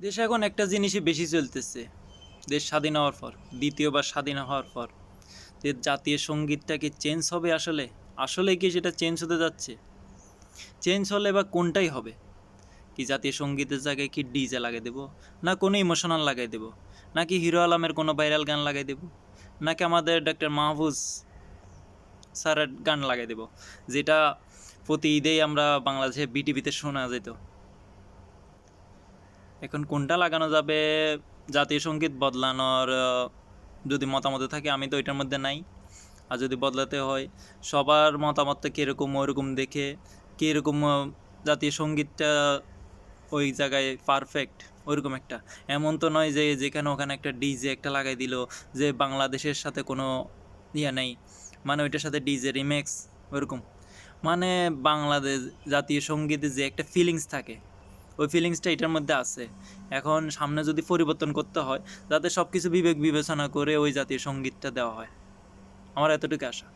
দেশে এখন একটা জিনিসই বেশি চলতেছে। দেশ স্বাধীন হওয়ার পর, দ্বিতীয়বার স্বাধীন হওয়ার পর। যে জাতীয় সঙ্গীতটা কি চেঞ্জ হবে আসলে আসলে কি সেটা চেঞ্জ হতে যাচ্ছে? চেঞ্জ হলে বা কোনটাই হবে? কি জাতীয় সঙ্গীতের জায়গায় কি ডিজে লাগিয়ে দেবো? না কোনো ইমোশনাল লাগাই দেবো? নাকি হিরো আলমের কোনো ভাইরাল গান লাগাই দেবো? নাকি আমাদের ডক্টর মাহফুজ স্যারের গান লাগাই দেবো? যেটা প্রতি ঈদেই আমরা বাংলাদেশে বিটিভিতে শোনা যেত। এখন কোনটা লাগানো যাবে? জাতীয় সংগীত বদলানোর যদি মতামত থাকে, আমি তো এটার মধ্যে নাই। আর যদি বদলাতে হয়, সবার মতামতটা কীরকম ওরকম দেখে, কীরকম জাতীয় সঙ্গীতটা ওই জায়গায় পারফেক্ট ওইরকম একটা। এমন তো নয় যে যেখানে ওখানে একটা ডিজে একটা লাগাই দিল, যে বাংলাদেশের সাথে কোনো ইয়ে নেই। মানে ওইটার সাথে ডিজে রিমেক্স ওইরকম মানে বাংলাদেশ জাতীয় সঙ্গীতে যে একটা ফিলিংস থাকে ওই ফিলিংসটা এটার মধ্যে আছে। এখন সামনে যদি পরিবর্তন করতে হয় যাতে সব কিছু বিবেক বিবেচনা করে ওই জাতীয় সঙ্গীতটা দেওয়া হয়। আমার এতটুকু আশা।